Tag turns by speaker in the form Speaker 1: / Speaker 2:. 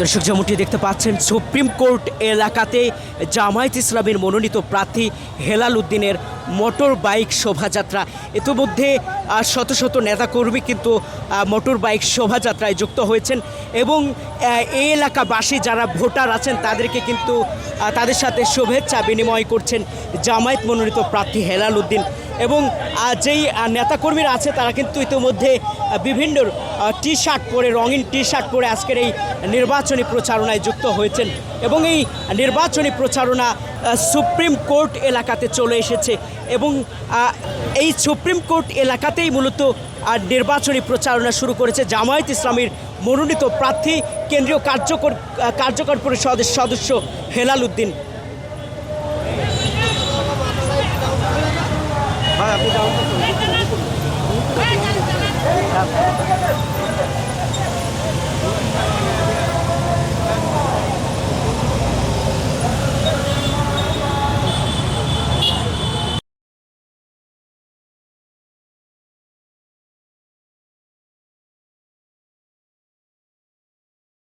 Speaker 1: দর্শক, যেমনটি দেখতে পাচ্ছেন, সুপ্রিম কোর্ট এলাকাতে জামায়াত ইসলামের মনোনীত প্রার্থী হেলাল উদ্দিনের মোটর বাইক শোভাযাত্রা। ইতিমধ্যে শত শত নেতাকর্মী কিন্তু মোটর বাইক শোভাযাত্রায় যুক্ত হয়েছেন এবং এই এলাকাবাসী যারা ভোটার আছেন, তাদেরকে কিন্তু তাদের সাথে শুভেচ্ছা বিনিময় করছেন জামায়াত মনোনীত প্রার্থী হেলাল উদ্দিন। এবং যেই নেতাকর্মীরা আছে, তারা কিন্তু ইতিমধ্যে বিভিন্ন টি শার্ট পরে, রঙিন টি শার্ট পরে আজকের এই নির্বাচনী প্রচারণায় যুক্ত হয়েছেন এবং এই নির্বাচনী প্রচারণা সুপ্রিম কোর্ট এলাকাতে চলে এসেছে এবং এই সুপ্রিম কোর্ট এলাকাতেই মূলত নির্বাচনী প্রচারণা শুরু করেছে জামায়াত ইসলামের মনোনীত প্রার্থী, কেন্দ্রীয় কার্যকর কার্যকর পরিষদের সদস্য হেলাল উদ্দিন।
Speaker 2: ভাই, আপনি